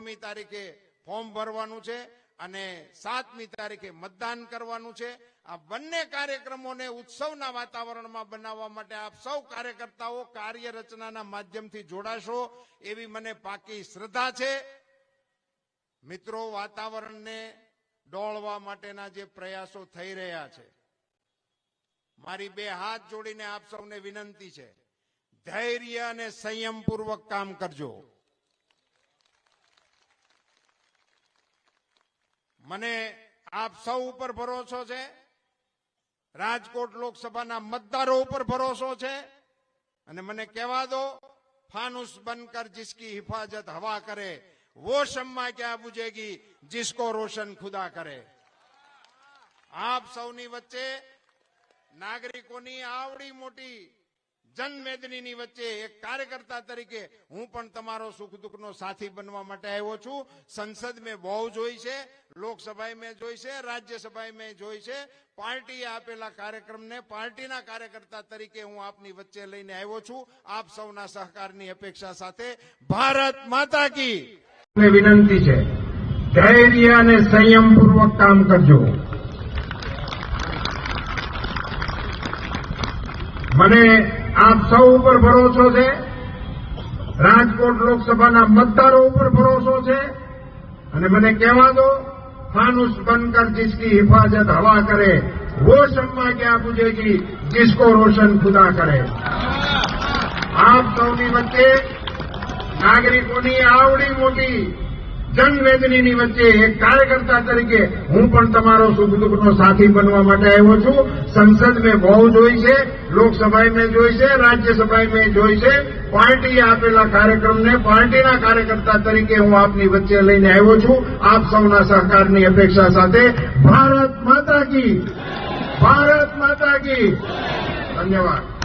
સોળમી તારીખે ફોર્મ ભરવાનું છે અને સાતમી તારીખે મતદાન કરવાનું છે. આ બંને કાર્યક્રમોને ઉત્સવના વાતાવરણમાં બનાવવા માટે આપ સૌ કાર્યકર્તાઓ કાર્ય રચનાના માધ્યમથી જોડાશો એવી મને પાકી શ્રદ્ધા છે. મિત્રો, વાતાવરણને ડોળવા માટેના જે પ્રયાસો થઈ રહ્યા છે, મારી બે હાથ જોડીને આપ સૌને વિનંતી છે, ધૈર્ય અને સંયમપૂર્વક કામ કરજો. મને આપ સૌ ઉપર ભરોસો છે. રાજકોટ લોકસભાના મતદારો ઉપર ભરોસો છે. અને મને કહેવા દો, ફાનુસ બનકર જિસકી હિફાજત હવા કરે, વો શમ્મા ક્યાં બુજેગી, જીસકો રોશન ખુદા કરે. આપ સૌની વચ્ચે નાગરિકોની આવડી મોટી જનમેદનીની વચ્ચે એક કાર્યકર્તા તરીકે હું પણ તમારો સુખ દુઃખનો સાથી બનવા માટે આવ્યો છું. સંસદ મેં બહુ જોઈ છે, લોકસભાએ મેં જોઈ છે, રાજ્યસભાએ મેં જોઈ છે. પાર્ટીએ આપેલા કાર્યક્રમને પાર્ટીના કાર્યકર્તા તરીકે હું આપની વચ્ચે લઈને આવ્યો છું. આપ સૌના સહકારની અપેક્ષા સાથે ભારત માતા કી. વિનંતી છે ધૈર્ય અને સંયમપૂર્વક કામ કરજો. મને આપ સૌ ઉપર ભરોસો છે રાજકોટ લોકસભાના મતદારો ઉપર ભરોસો છે અને મને કહેવા દો फानुस बनकर जिसकी हिफाजत हवा करे वो शम्मा क्या बुझेगी जिसको रोशन खुदा करे આપ સૌની વચ્ચે નાગરિકોની આવડી મોટી જનવેદનીની વચ્ચે એક કાર્યકર્તા તરીકે હું પણ તમારો સુખ દુઃખનો સાથી બનવા માટે આવ્યો છું. સંસદ મેં બહુ જોઈ છે, લોકસભાએ મેં જોઈ છે, રાજ્યસભાએ મેં જોઈ છે. પાર્ટીએ આપેલા કાર્યક્રમને પાર્ટીના કાર્યકર્તા તરીકે હું આપની વચ્ચે લઈને આવ્યો છું. આપ સૌના સહકારની અપેક્ષા સાથે ભારત માતા કી, ભારત માતા કી. ધન્યવાદ.